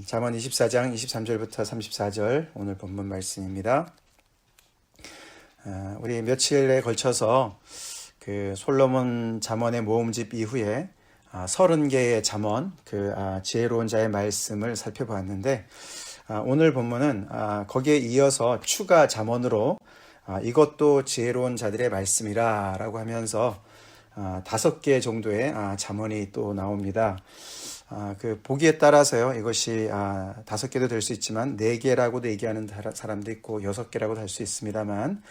음, 잠언 24장 23절부터 34절 오늘 본문 말씀입니다. 아, 우리 며칠에 걸쳐서 그 솔로몬 잠언의 모음집 이후에 아, 30개의 잠언 그 아, 지혜로운 자의 말씀을 살펴보았는데 아, 오늘 본문은 아, 거기에 이어서 추가 잠언으로 아, 이것도 지혜로운 자들의 말씀이라라고 하면서 아, 다섯 개 정도의 아, 잠언이 또 나옵니다. 아, 그 보기에 따라서요 이것이 아, 다섯 개도 될 수 있지만 네 개라고도 얘기하는 사람도 있고 여섯 개라고도 할 수 있습니다만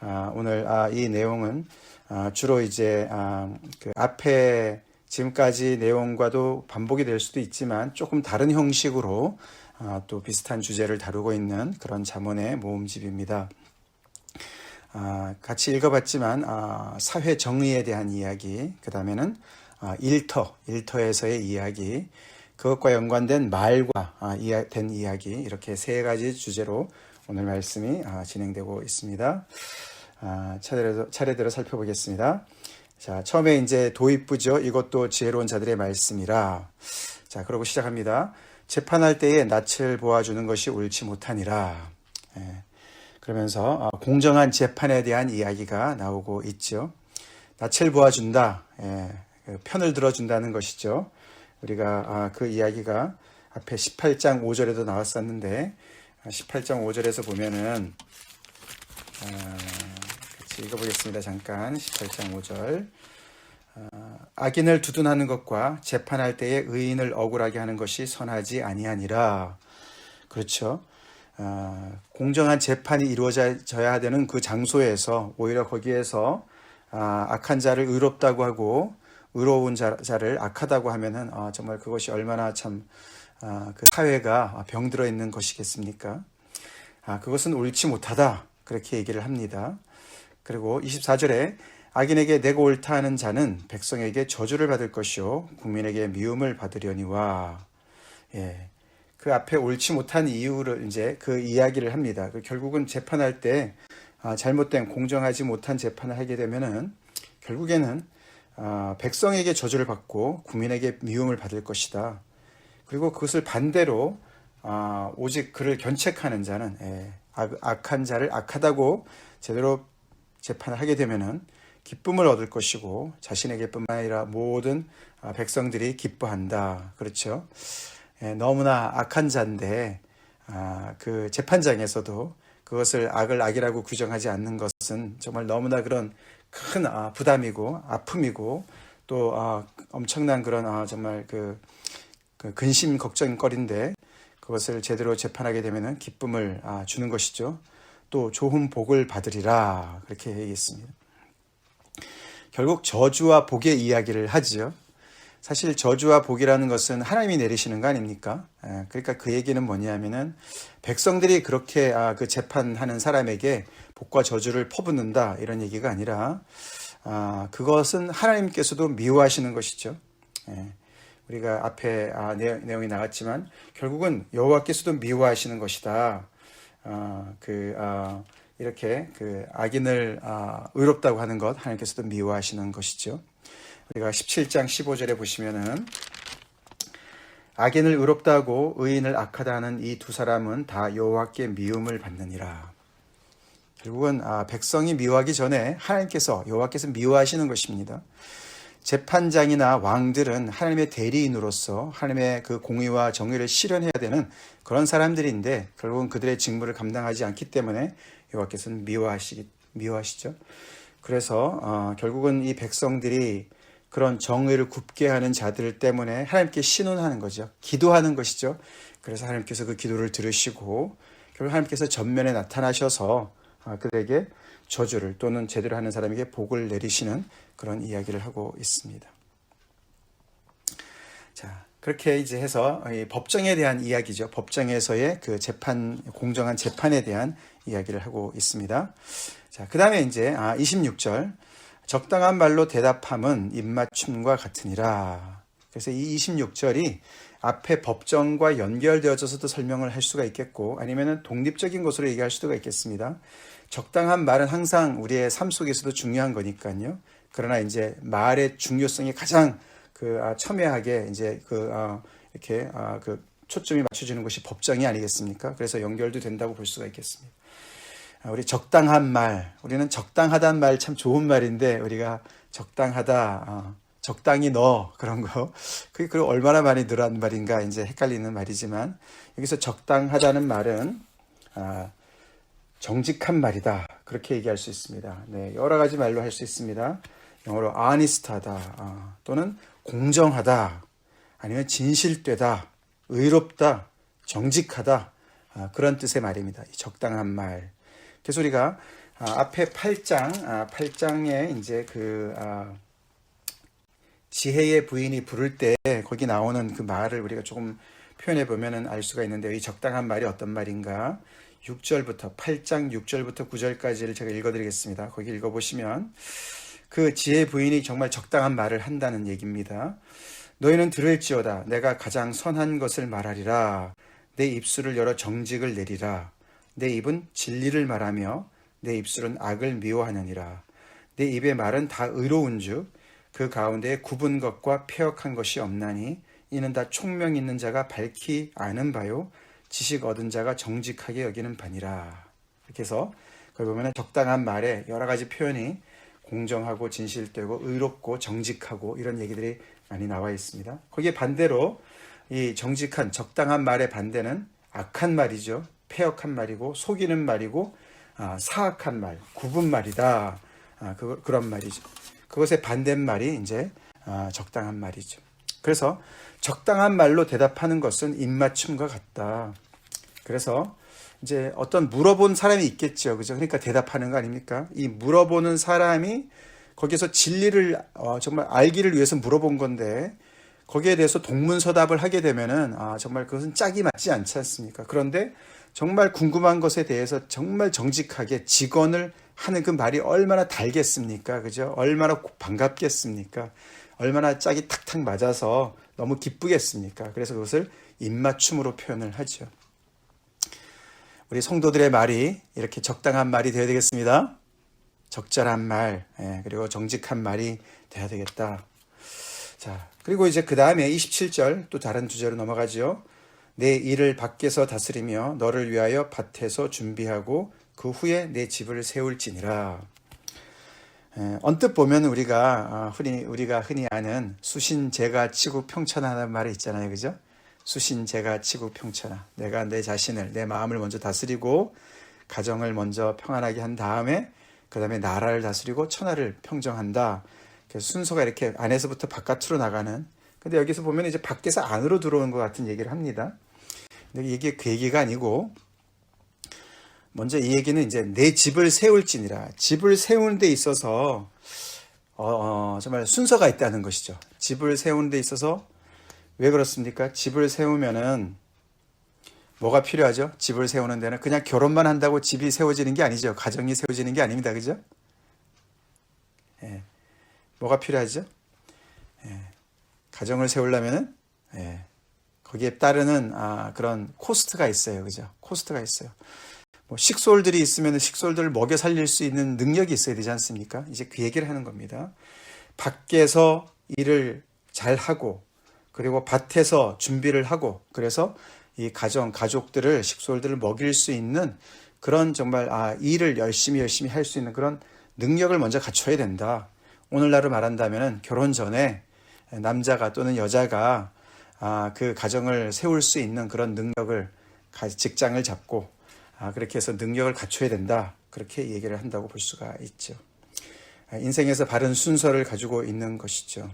아, 오늘 아, 이 내용은 아, 주로 이제 아, 그 앞에 지금까지 내용과도 반복이 될 수도 있지만 조금 다른 형식으로 아, 또 비슷한 주제를 다루고 있는 그런 잠언의 모음집입니다. 아, 같이 읽어봤지만 아, 사회 정의에 대한 이야기, 그 다음에는 아, 일터, 일터에서의 이야기, 그것과 연관된 말과 아, 된 이야기 이렇게 세 가지 주제로 오늘 말씀이 아, 진행되고 있습니다. 아, 차례대로, 차례대로 살펴보겠습니다. 자, 처음에 이제 도입부죠. 이것도 지혜로운 자들의 말씀이라. 자, 그러고 시작합니다. 재판할 때에 낯을 보아주는 것이 옳지 못하니라. 예. 그러면서 어, 공정한 재판에 대한 이야기가 나오고 있죠. 낯을 보아준다. 예, 그 편을 들어준다는 것이죠. 우리가 아, 그 이야기가 앞에 18장 5절에도 나왔었는데 18장 5절에서 보면은 아, 같이 읽어보겠습니다. 잠깐 18장 5절 아, 악인을 두둔하는 것과 재판할 때에 의인을 억울하게 하는 것이 선하지 아니하니라. 그렇죠. 아, 공정한 재판이 이루어져야 되는 그 장소에서 오히려 거기에서 아, 악한 자를 의롭다고 하고 의로운 자, 를 악하다고 하면은 아, 정말 그것이 얼마나 참 아, 그 사회가 병들어 있는 것이겠습니까? 아, 그것은 옳지 못하다 그렇게 얘기를 합니다. 그리고 24절에 악인에게 내고 옳다 하는 자는 백성에게 저주를 받을 것이요 국민에게 미움을 받으려니와 예. 그 앞에 옳지 못한 이유를 이제 그 이야기를 합니다. 그 결국은 재판할 때 아, 잘못된 공정하지 못한 재판을 하게 되면은 결국에는 아, 백성에게 저주를 받고 국민에게 미움을 받을 것이다. 그리고 그것을 반대로 아, 오직 그를 견책하는 자는 예, 악, 악한 자를 악하다고 제대로 재판을 하게 되면은 기쁨을 얻을 것이고 자신에게뿐만 아니라 모든 아, 백성들이 기뻐한다. 그렇죠? 예, 너무나 악한 자인데 아, 그 재판장에서도 그것을 악을 악이라고 규정하지 않는 것은 정말 너무나 그런 큰 아, 부담이고 아픔이고 또 아, 엄청난 그런 아, 정말 그, 그 근심 걱정거리인데 그것을 제대로 재판하게 되면은 기쁨을 아, 주는 것이죠. 또 좋은 복을 받으리라 그렇게 얘기했습니다. 결국 저주와 복의 이야기를 하지요. 사실 저주와 복이라는 것은 하나님이 내리시는 거 아닙니까? 예, 그러니까 그 얘기는 뭐냐면은 백성들이 그렇게 아, 그 재판하는 사람에게 복과 저주를 퍼붓는다 이런 얘기가 아니라 아, 그것은 하나님께서도 미워하시는 것이죠. 예, 우리가 앞에 아, 내- 내용이 나왔지만 결국은 여호와께서도 미워하시는 것이다. 아, 그 아, 이렇게 그 악인을 아, 의롭다고 하는 것 하나님께서도 미워하시는 것이죠. 우리가 17장 15절에 보시면은 악인을 의롭다고 의인을 악하다 하는 이 두 사람은 다 여호와께 미움을 받느니라. 결국은 아, 백성이 미워하기 전에 하나님께서 여호와께서 미워하시는 것입니다. 재판장이나 왕들은 하나님의 대리인으로서 하나님의 그 공의와 정의를 실현해야 되는 그런 사람들인데 결국은 그들의 직무를 감당하지 않기 때문에 여호와께서는 미워하시기 미워하시죠. 그래서 어, 결국은 이 백성들이 그런 정의를 굽게 하는 자들 때문에 하나님께 신원하는 거죠. 기도하는 것이죠. 그래서 하나님께서 그 기도를 들으시고 결국 하나님께서 전면에 나타나셔서 아, 그들에게 저주를 또는 제대로 하는 사람에게 복을 내리시는 그런 이야기를 하고 있습니다. 자, 그렇게 이제 해서 이 법정에 대한 이야기죠. 법정에서의 그 재판, 공정한 재판에 대한 이야기를 하고 있습니다. 자, 그 다음에 이제 아, 26절. 적당한 말로 대답함은 입맞춤과 같으니라. 그래서 이 26절이 앞에 법정과 연결되어져서도 설명을 할 수가 있겠고 아니면은 독립적인 것으로 얘기할 수도 있겠습니다. 적당한 말은 항상 우리의 삶 속에서도 중요한 거니까요. 그러나 이제 말의 중요성이 가장 그 아, 첨예하게 이제 그 아, 이렇게 아, 그 초점이 맞춰지는 것이 법정이 아니겠습니까? 그래서 연결도 된다고 볼 수가 있겠습니다. 아, 우리 적당한 말, 우리는 적당하다는 말참 좋은 말인데 우리가 적당하다, 어, 적당히 넣어 그런 거 그게 그 얼마나 많이 늘어난 말인가 이제 헷갈리는 말이지만 여기서 적당하다는 말은 아, 정직한 말이다 그렇게 얘기할 수 있습니다. 네, 여러 가지 말로 할 수 있습니다. 영어로 honest하다 아, 또는 공정하다 아니면 진실되다 의롭다 정직하다 아, 그런 뜻의 말입니다. 이 적당한 말. 우리가 아, 앞에 8장 아, 8장에 이제 그 아, 지혜의 부인이 부를 때 거기 나오는 그 말을 우리가 조금 표현해 보면은 알 수가 있는데요. 이 적당한 말이 어떤 말인가? 6절부터 8장 6절부터 9절까지를 제가 읽어 드리겠습니다. 거기 읽어 보시면 그 지혜 부인이 정말 적당한 말을 한다는 얘기입니다. 너희는 들을지어다 내가 가장 선한 것을 말하리라 내 입술을 열어 정직을 내리라 내 입은 진리를 말하며 내 입술은 악을 미워하느니라 내 입의 말은 다 의로운즉 그 가운데 굽은 것과 폐역한 것이 없나니 이는 다 총명 있는 자가 밝히 아는 바요 지식 얻은 자가 정직하게 여기는 바니라 이렇게 해서 거기 보면 적당한 말에 여러 가지 표현이 공정하고 진실되고 의롭고 정직하고 이런 얘기들이 많이 나와 있습니다. 거기에 반대로 이 정직한 적당한 말의 반대는 악한 말이죠. 폐역한 말이고 속이는 말이고 아, 사악한 말, 굽은 말이다. 아, 그, 그런 말이죠. 그것의 반대말이 이제 아, 적당한 말이죠. 그래서 적당한 말로 대답하는 것은 입맞춤과 같다. 그래서 이제 어떤 물어본 사람이 있겠죠. 그죠? 그러니까 대답하는 거 아닙니까? 이 물어보는 사람이 거기서 진리를 어, 정말 알기를 위해서 물어본 건데 거기에 대해서 동문서답을 하게 되면은 아, 정말 그것은 짝이 맞지 않지 않습니까? 그런데 정말 궁금한 것에 대해서 정말 정직하게 직언을 하는 그 말이 얼마나 달겠습니까? 그죠? 얼마나 반갑겠습니까? 얼마나 짝이 탁탁 맞아서 너무 기쁘겠습니까? 그래서 그것을 입맞춤으로 표현을 하죠. 우리 성도들의 말이 이렇게 적당한 말이 되어야 되겠습니다. 적절한 말, 예, 그리고 정직한 말이 돼야 되겠다. 자, 그리고 이제 그 다음에 27절 또 다른 주제로 넘어가죠. 내 일을 밖에서 다스리며 너를 위하여 밭에서 준비하고 그 후에 내 집을 세울지니라. 예, 언뜻 보면 우리가 아, 흔히 우리가 흔히 아는 수신제가 치고 평천하는 말이 있잖아요, 그죠? 수신제가 치고 평천하. 내가 내 자신을 내 마음을 먼저 다스리고 가정을 먼저 평안하게 한 다음에 그 다음에 나라를 다스리고 천하를 평정한다. 순서가 이렇게 안에서부터 바깥으로 나가는. 근데 여기서 보면 이제 밖에서 안으로 들어오는 것 같은 얘기를 합니다. 이게 그 얘기가 아니고 먼저 이 얘기는 이제 내 집을 세울지니라. 집을 세우는 데 있어서 어, 어, 정말 순서가 있다는 것이죠. 집을 세우는 데 있어서 왜 그렇습니까? 집을 세우면은 뭐가 필요하죠? 집을 세우는 데는 그냥 결혼만 한다고 집이 세워지는 게 아니죠. 가정이 세워지는 게 아닙니다. 그죠? 예. 뭐가 필요하죠? 예. 가정을 세우려면은 예. 거기에 따르는 아, 그런 코스트가 있어요. 그죠? 코스트가 있어요. 뭐 식솔들이 있으면 식솔들을 먹여 살릴 수 있는 능력이 있어야 되지 않습니까? 이제 그 얘기를 하는 겁니다. 밖에서 일을 잘 하고 그리고 밭에서 준비를 하고 그래서 이 가정 가족들을 식솔들을 먹일 수 있는 그런 정말 아 일을 열심히 열심히 할 수 있는 그런 능력을 먼저 갖춰야 된다. 오늘날로 말한다면 결혼 전에 남자가 또는 여자가 아, 그 가정을 세울 수 있는 그런 능력을 직장을 잡고 아, 그렇게 해서 능력을 갖춰야 된다. 그렇게 얘기를 한다고 볼 수가 있죠. 아, 인생에서 바른 순서를 가지고 있는 것이죠.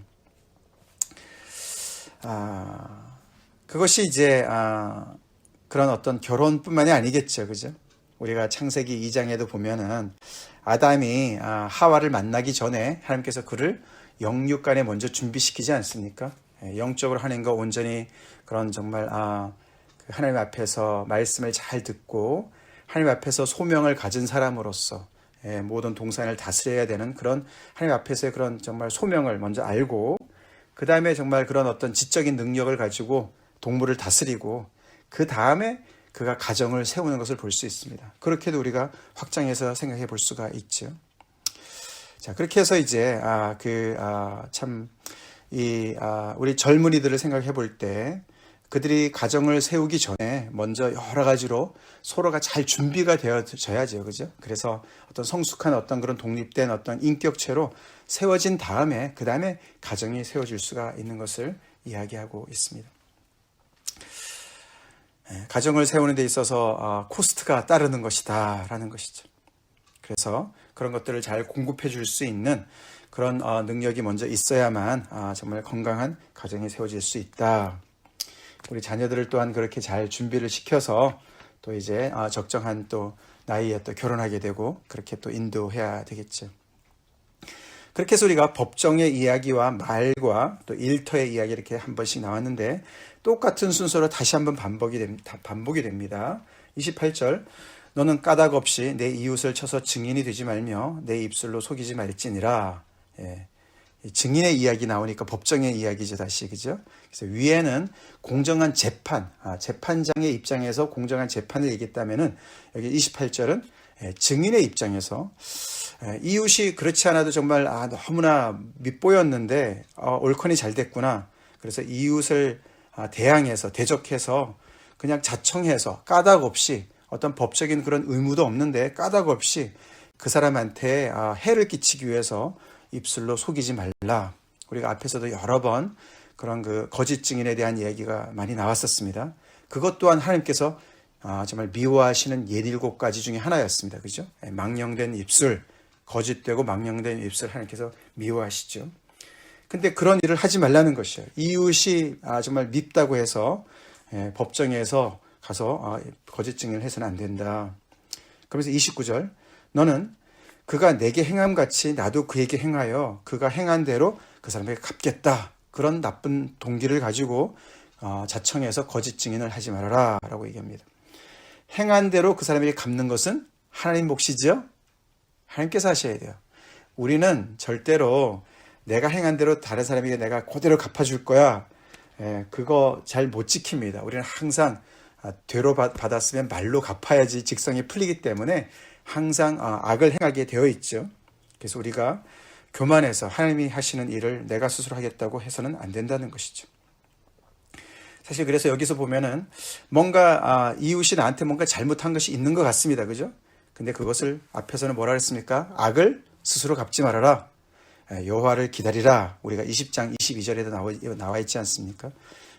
아, 그것이 이제 아, 그런 어떤 결혼뿐만이 아니겠죠, 그죠? 우리가 창세기 2장에도 보면은 아담이 아, 하와를 만나기 전에 하나님께서 그를 영육간에 먼저 준비시키지 않습니까? 예, 영적으로 거 온전히 그런 정말 아, 그 하나님 앞에서 말씀을 잘 듣고 하나님 앞에서 소명을 가진 사람으로서 예, 모든 동산을 다스려야 되는 그런 하나님 앞에서의 그런 정말 소명을 먼저 알고 그 다음에 정말 그런 어떤 지적인 능력을 가지고 동물을 다스리고 그 다음에 그가 가정을 세우는 것을 볼 수 있습니다. 그렇게도 우리가 확장해서 생각해 볼 수가 있죠. 자, 그렇게 해서 이제, 아, 그, 아, 참, 이, 아, 우리 젊은이들을 생각해 볼 때, 그들이 가정을 세우기 전에 먼저 여러 가지로 서로가 잘 준비가 되어져야죠. 그죠? 그래서 어떤 성숙한 어떤 그런 독립된 어떤 인격체로 세워진 다음에 그 다음에 가정이 세워질 수가 있는 것을 이야기하고 있습니다. 예, 가정을 세우는 데 있어서 아, 코스트가 따르는 것이다 라는 것이죠. 그래서 그런 것들을 잘 공급해 줄 수 있는 그런 어, 능력이 먼저 있어야만 아, 정말 건강한 가정이 세워질 수 있다. 우리 자녀들을 또한 그렇게 잘 준비를 시켜서 또 이제 아, 적정한 또 나이에 또 결혼하게 되고 그렇게 또 인도해야 되겠죠. 그렇게 해서 우리가 법정의 이야기와 말과 또 일터의 이야기 이렇게 한 번씩 나왔는데 똑같은 순서로 다시 한번 반복이 됩니다. 반복이 됩니다. 28절 너는 까닭 없이 내 이웃을 쳐서 증인이 되지 말며 내 입술로 속이지 말지니라. 예. 증인의 이야기 나오니까 법정의 이야기죠 다시 그죠? 그래서 위에는 공정한 재판, 아, 재판장의 입장에서 공정한 재판을 얘기했다면은 여기 28절은 예, 증인의 입장에서 예, 이웃이 그렇지 않아도 정말 아, 너무나 밉보였는데 어, 옳건이 잘 됐구나. 그래서 이웃을 아, 대항해서 대적해서 그냥 자청해서 까닭 없이 어떤 법적인 그런 의무도 없는데 까닭 없이 그 사람한테 아, 해를 끼치기 위해서 입술로 속이지 말라. 우리가 앞에서도 여러 번 그런 그 거짓 증인에 대한 얘기가 많이 나왔었습니다. 그것 또한 하나님께서 아, 정말 미워하시는 예일곱 가지 중에 하나였습니다. 그죠? 예, 망령된 입술, 거짓되고 망령된 입술 하나님께서 미워하시죠. 근데 그런 일을 하지 말라는 것이에요. 이웃이 아, 정말 밉다고 해서 예, 법정에서 가서 아, 거짓 증인을 해서는 안 된다. 그러면서 29절 너는 그가 내게 행함 같이 나도 그에게 행하여 그가 행한 대로 그 사람에게 갚겠다. 그런 나쁜 동기를 가지고 어, 자청해서 거짓 증인을 하지 말아라 라고 얘기합니다. 행한 대로 그 사람에게 갚는 것은 하나님 몫이죠. 하나님께서 하셔야 돼요. 우리는 절대로 내가 행한 대로 다른 사람에게 내가 그대로 갚아줄 거야. 예, 그거 잘 못 지킵니다. 우리는 항상 아, 되로 받았으면 말로 갚아야지 직성이 풀리기 때문에 항상 아, 악을 행하게 되어 있죠. 그래서 우리가 교만해서 하나님이 하시는 일을 내가 스스로 하겠다고 해서는 안 된다는 것이죠. 사실 그래서 여기서 보면은 뭔가 아, 이웃이 나한테 뭔가 잘못한 것이 있는 것 같습니다. 그죠? 근데 그것을 앞에서는 뭐라 그랬습니까? 악을 스스로 갚지 말아라. 예, 여호와를 기다리라. 우리가 20장 22절에도 나와, 있지 않습니까?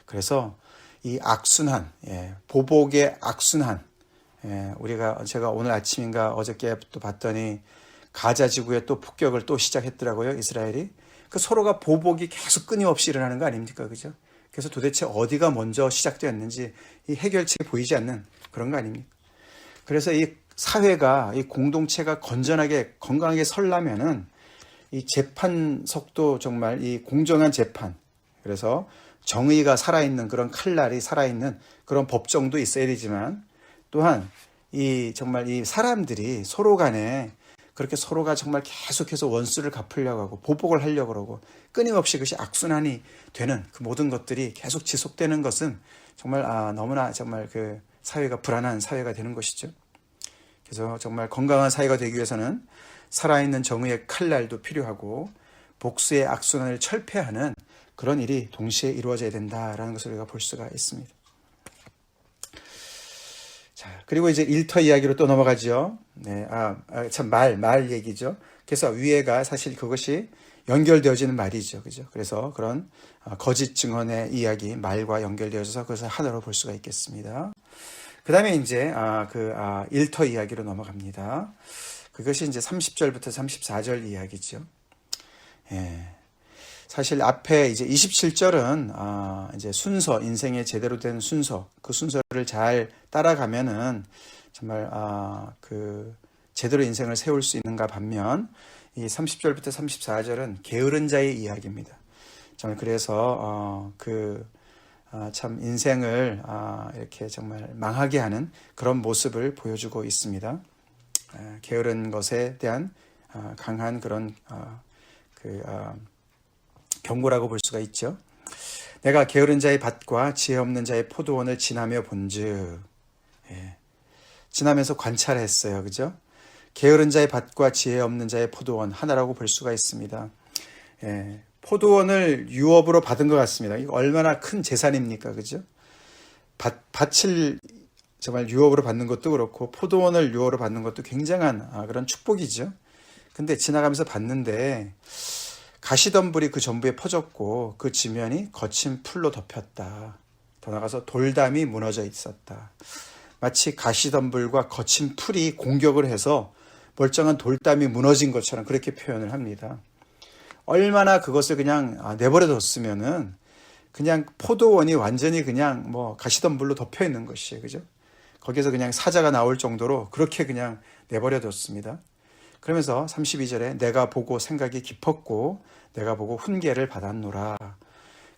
그래서 이 악순환, 예, 보복의 악순환, 예, 우리가 제가 오늘 아침인가 어저께 또 봤더니 가자 지구에 또 폭격을 또 시작했더라고요 이스라엘이 그 서로가 보복이 계속 끊임없이 일어나는 거 아닙니까 그죠? 그래서 도대체 어디가 먼저 시작되었는지 이 해결책이 보이지 않는 그런 거 아닙니까? 그래서 이 사회가 이 공동체가 건전하게 건강하게 설라면은 이 재판석도 정말 이 공정한 재판 그래서 정의가 살아있는 그런 칼날이 살아있는 그런 법정도 있어야 되지만 또한 이 정말 이 사람들이 서로 간에 그렇게 서로가 정말 계속해서 원수를 갚으려고 하고 보복을 하려고 그러고 끊임없이 그것이 악순환이 되는 그 모든 것들이 계속 지속되는 것은 정말 아 너무나 정말 그 사회가 불안한 사회가 되는 것이죠. 그래서 정말 건강한 사회가 되기 위해서는 살아있는 정의의 칼날도 필요하고 복수의 악순환을 철폐하는 그런 일이 동시에 이루어져야 된다라는 것을 우리가 볼 수가 있습니다. 자, 그리고 이제 일터 이야기로 또 넘어가죠. 네, 아, 아, 참, 말, 말 얘기죠. 그래서 위에가 사실 그것이 연결되어지는 말이죠. 그죠? 그래서 그런 아, 거짓 증언의 이야기, 말과 연결되어져서 그것을 하나로 볼 수가 있겠습니다. 그 다음에 이제, 아, 그, 아, 일터 이야기로 넘어갑니다. 그것이 이제 30절부터 34절 이야기죠. 예. 사실 앞에 이제 27절은 아 이제 순서 인생의 제대로 된 순서 그 순서를 잘 따라가면은 정말 아 그 제대로 인생을 세울 수 있는가 반면 이 30절부터 34절은 게으른 자의 이야기입니다. 정말 그래서 어 그 아, 참 인생을 아, 이렇게 정말 망하게 하는 그런 모습을 보여주고 있습니다. 아, 게으른 것에 대한 아, 강한 그런 아, 그 아, 경고라고 볼 수가 있죠. 내가 게으른 자의 밭과 지혜 없는 자의 포도원을 지나며 본즉 예. 지나면서 관찰했어요. 그죠? 게으른 자의 밭과 지혜 없는 자의 포도원 하나라고 볼 수가 있습니다. 예. 포도원을 유업으로 받은 것 같습니다. 이거 얼마나 큰 재산입니까? 그죠? 밭, 밭을 정말 유업으로 받는 것도 그렇고 포도원을 유업으로 받는 것도 굉장한 아, 그런 축복이죠. 근데 지나가면서 봤는데 가시덤불이 그 전부에 퍼졌고 그 지면이 거친 풀로 덮였다. 더 나가서 돌담이 무너져 있었다. 마치 가시덤불과 거친 풀이 공격을 해서 멀쩡한 돌담이 무너진 것처럼 그렇게 표현을 합니다. 얼마나 그것을 그냥 아, 내버려 뒀으면은 그냥 포도원이 완전히 그냥 뭐 가시덤불로 덮여 있는 것이에요. 그죠? 거기서 그냥 사자가 나올 정도로 그렇게 그냥 내버려 뒀습니다. 그러면서 32절에 내가 보고 생각이 깊었고 내가 보고 훈계를 받았노라.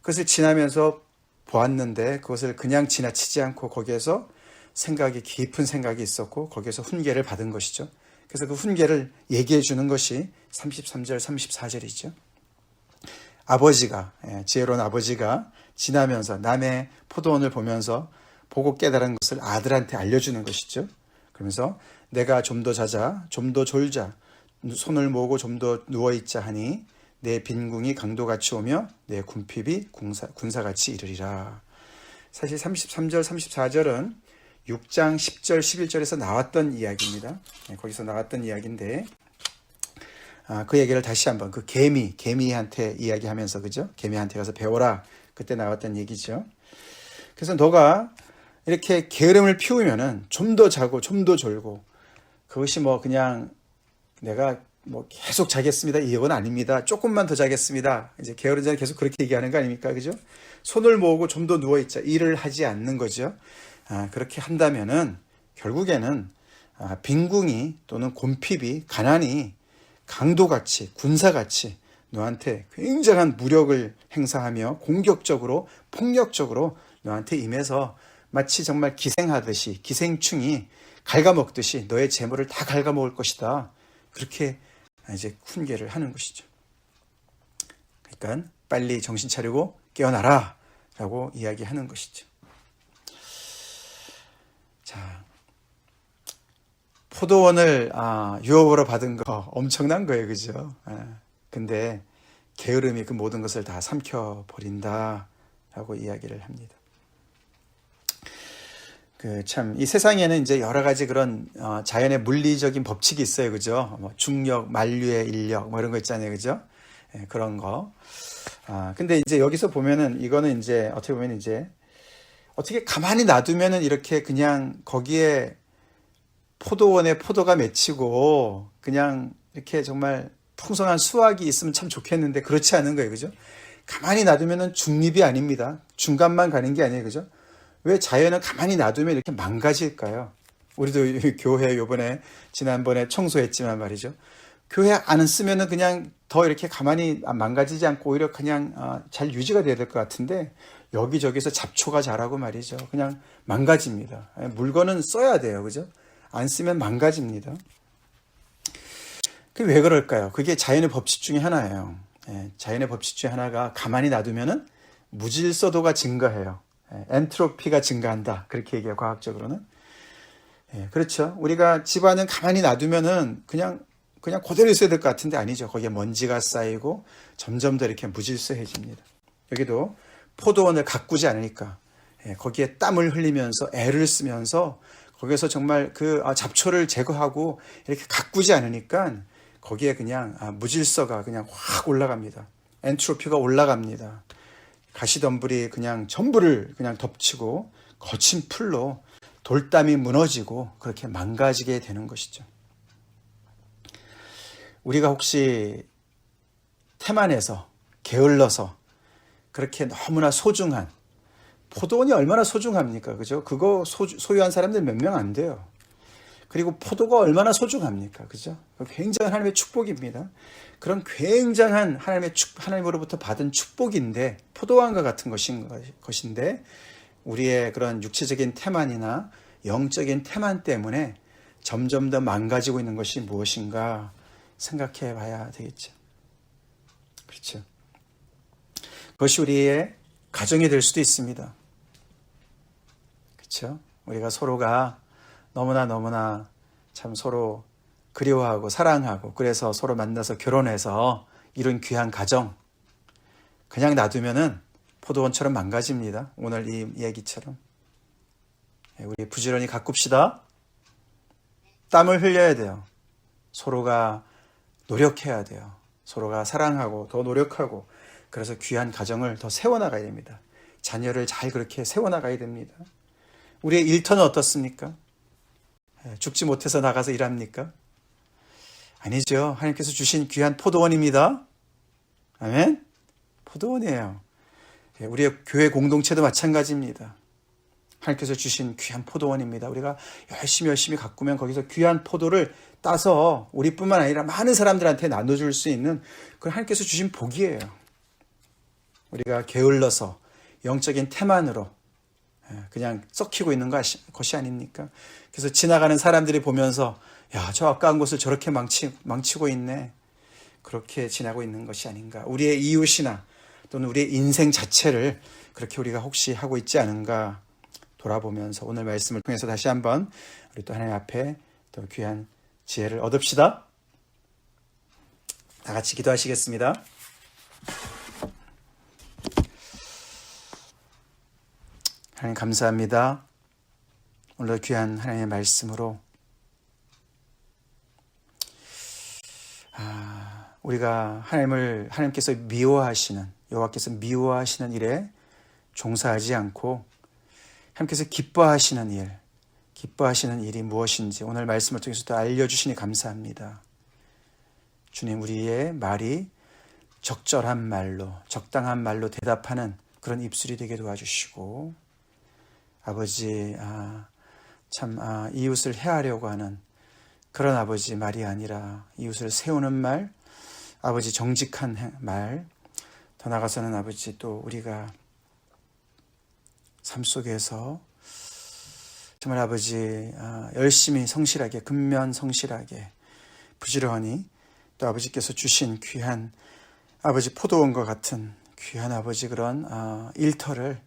그것을 지나면서 보았는데 그것을 그냥 지나치지 않고 거기에서 생각이 깊은 생각이 있었고 거기에서 훈계를 받은 것이죠. 그래서 그 훈계를 얘기해 주는 것이 33절, 34절이죠. 아버지가 예, 지혜로운 아버지가 지나면서 남의 포도원을 보면서 보고 깨달은 것을 아들한테 알려주는 것이죠. 그러면서 내가 좀 더 자자, 좀 더 졸자, 손을 모으고 좀 더 누워 있자 하니 내 빈궁이 강도같이 오며 내 군핍이 군사, 군사같이 이르리라. 사실 33절, 34절은 6장 10절, 11절에서 나왔던 이야기입니다. 네, 거기서 나왔던 이야기인데 아, 그 얘기를 다시 한번 그 개미, 개미한테 이야기하면서 그죠? 개미한테 가서 배워라. 그때 나왔던 얘기죠. 그래서 너가 이렇게 게으름을 피우면은 좀 더 자고 좀 더 졸고 그것이 뭐 그냥 내가 뭐 계속 자겠습니다. 이건 아닙니다. 조금만 더 자겠습니다. 이제 게으른 자는 계속 그렇게 얘기하는 거 아닙니까? 그죠? 손을 모으고 좀 더 누워 있자. 일을 하지 않는 거죠. 아, 그렇게 한다면은 결국에는 아, 빈궁이 또는 곰핍이 가난이 강도같이 군사같이 너한테 굉장한 무력을 행사하며 공격적으로 폭력적으로 너한테 임해서 마치 정말 기생하듯이 기생충이 갉아먹듯이 너의 재물을 다 갉아먹을 것이다. 그렇게 이제 훈계를 하는 것이죠. 그러니까 빨리 정신 차리고 깨어나라 라고 이야기하는 것이죠. 자, 포도원을 아, 유업으로 받은 거 엄청난 거예요, 그죠? 아, 근데 게으름이 그 모든 것을 다 삼켜 버린다라고 이야기를 합니다. 그 참 이 세상에는 이제 여러 가지 그런 어, 자연의 물리적인 법칙이 있어요, 그죠? 뭐 중력, 만류의 인력, 뭐 이런 거 있잖아요, 그죠? 예, 그런 거. 아, 근데 이제 여기서 보면은 이거는 이제 어떻게 보면 이제 어떻게 가만히 놔두면은 이렇게 그냥 거기에 포도원에 포도가 맺히고 그냥 이렇게 정말 풍성한 수확이 있으면 참 좋겠는데 그렇지 않은 거예요. 그죠? 가만히 놔두면은 중립이 아닙니다. 중간만 가는 게 아니에요. 그죠? 왜 자연은 가만히 놔두면 이렇게 망가질까요? 우리도 교회 요번에 지난번에 청소했지만 말이죠. 교회 안 쓰면은 그냥 더 이렇게 가만히 망가지지 않고 오히려 그냥 어, 잘 유지가 돼야 될 것 같은데 여기저기서 잡초가 자라고 말이죠. 그냥 망가집니다. 물건은 써야 돼요. 그죠? 안 쓰면 망가집니다. 그게 왜 그럴까요? 그게 자연의 법칙 중에 하나예요. 예, 자연의 법칙 중에 하나가 가만히 놔두면은 무질서도가 증가해요. 예, 엔트로피가 증가한다. 그렇게 얘기해요. 과학적으로는. 예, 그렇죠. 우리가 집안은 가만히 놔두면은 그냥 그냥 그대로 있어야 될 것 같은데 아니죠. 거기에 먼지가 쌓이고 점점 더 이렇게 무질서해집니다. 여기도 포도원을 가꾸지 않으니까 예, 거기에 땀을 흘리면서 애를 쓰면서 거기서 정말 그 아, 잡초를 제거하고 이렇게 가꾸지 않으니까 거기에 그냥 아, 무질서가 그냥 확 올라갑니다. 엔트로피가 올라갑니다. 가시덤불이 그냥 전부를 그냥 덮치고 거친 풀로 돌담이 무너지고 그렇게 망가지게 되는 것이죠. 우리가 혹시 태만해서 게을러서 그렇게 너무나 소중한 포도원이 얼마나 소중합니까? 그죠? 그거 소, 유한 사람들 몇 명 안 돼요. 그리고 포도가 얼마나 소중합니까? 그죠? 굉장한 하나님의 축복입니다. 그런 굉장한 하나님의 축, 하나님으로부터 받은 축복인데, 포도원과 같은 것인, 것인데, 우리의 그런 육체적인 태만이나 영적인 태만 때문에 점점 더 망가지고 있는 것이 무엇인가 생각해 봐야 되겠죠. 그렇죠. 그것이 우리의 가정이 될 수도 있습니다. 그렇죠? 우리가 서로가 너무나 너무나 참 서로 그리워하고 사랑하고 그래서 서로 만나서 결혼해서 이룬 귀한 가정 그냥 놔두면은 포도원처럼 망가집니다. 오늘 이 얘기처럼 예, 우리 부지런히 가꿉시다. 땀을 흘려야 돼요. 서로가 노력해야 돼요. 서로가 사랑하고 더 노력하고 그래서 귀한 가정을 더 세워나가야 됩니다. 자녀를 잘 그렇게 세워나가야 됩니다. 우리의 일터는 어떻습니까? 예, 죽지 못해서 나가서 일합니까? 아니죠. 하나님께서 주신 귀한 포도원입니다. 아멘? 포도원이에요. 예, 우리의 교회 공동체도 마찬가지입니다. 하나님께서 주신 귀한 포도원입니다. 우리가 열심히 열심히 가꾸면 거기서 귀한 포도를 따서 우리뿐만 아니라 많은 사람들한테 나눠줄 수 있는 그 하나님께서 주신 복이에요. 우리가 게을러서 영적인 태만으로 예, 그냥 썩히고 있는 것이 아닙니까? 그래서 지나가는 사람들이 보면서 야, 저 아까운 곳을 저렇게 망치, 망치고 있네. 그렇게 지나고 있는 것이 아닌가. 우리의 이웃이나 또는 우리의 인생 자체를 그렇게 우리가 혹시 하고 있지 않은가 돌아보면서 오늘 말씀을 통해서 다시 한번 우리 또 하나님 앞에 또 귀한 지혜를 얻읍시다. 다 같이 기도하시겠습니다. 하나님 감사합니다. 오늘 귀한 하나님의 말씀으로 아, 우리가 하나님을 하나님께서 미워하시는 여호와께서 미워하시는 일에 종사하지 않고 하나님께서 기뻐하시는 일, 기뻐하시는 일이 무엇인지 오늘 말씀을 통해서도 알려주시니 감사합니다. 주님, 우리의 말이 적절한 말로, 적당한 말로 대답하는 그런 입술이 되게 도와주시고, 아버지, 아, 참, 아, 이웃을 해하려고 하는 그런 아버지 말이 아니라 이웃을 세우는 말, 아버지 정직한 말, 더 나가서는 아버지 또 우리가 삶 속에서 정말 아버지 아, 열심히 성실하게 근면 성실하게 부지런히 또 아버지께서 주신 귀한 아버지 포도원과 같은 귀한 아버지 그런 아, 일터를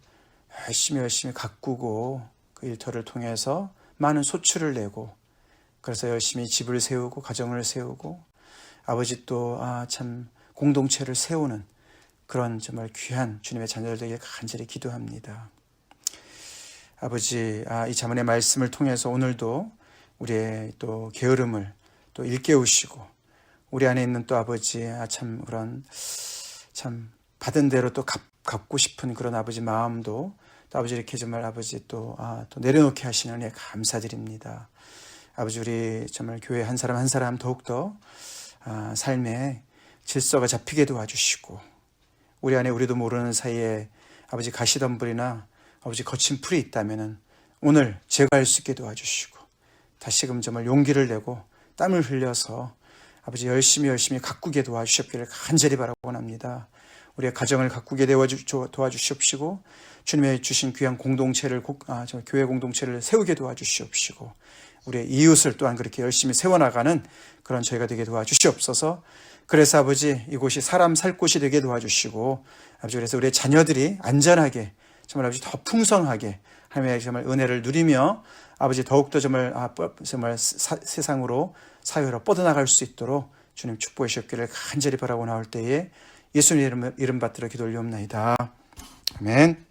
열심히 열심히 가꾸고 그 일터를 통해서 많은 소출을 내고 그래서 열심히 집을 세우고 가정을 세우고 아버지 또참 공동체를 세우는 그런 정말 귀한 주님의 자녀들 되게 간절히 기도합니다. 아버지, 아, 이 자문의 말씀을 통해서 오늘도 우리의 또 게으름을 또 일깨우시고 우리 안에 있는 또 아버지, 아, 참 그런 참 받은 대로 또 갚, 갚고 싶은 그런 아버지 마음도 또 아버지 이렇게 정말 아버지 또, 아, 또 내려놓게 하시는 은혜 감사드립니다. 아버지 우리 정말 교회 한 사람 한 사람 더욱더 아, 삶에 질서가 잡히게 도와주시고 우리 안에 우리도 모르는 사이에 아버지 가시덤불이나 아버지 거친 풀이 있다면은 오늘 제거할 수 있게 도와주시고 다시금 정말 용기를 내고 땀을 흘려서 아버지 열심히 열심히 가꾸게 도와주셨기를 간절히 바라고 원합니다. 우리의 가정을 가꾸게 도와주시옵시고 주님의 주신 귀한 공동체를 아, 교회 공동체를 세우게 도와주시옵시고 우리의 이웃을 또한 그렇게 열심히 세워나가는 그런 저희가 되게 도와주시옵소서. 그래서 아버지 이곳이 사람 살 곳이 되게 도와주시고 아버지 그래서 우리의 자녀들이 안전하게 정말 아버지 더 풍성하게 하나님의 정말 은혜를 누리며 아버지 더욱더 정말 아, 정말 사, 세상으로 사회로 뻗어나갈 수 있도록 주님 축복해 주셨기를 간절히 바라고 나올 때에 예수님 이름, 이름 받들어 기도 올리옵나이다. 아멘.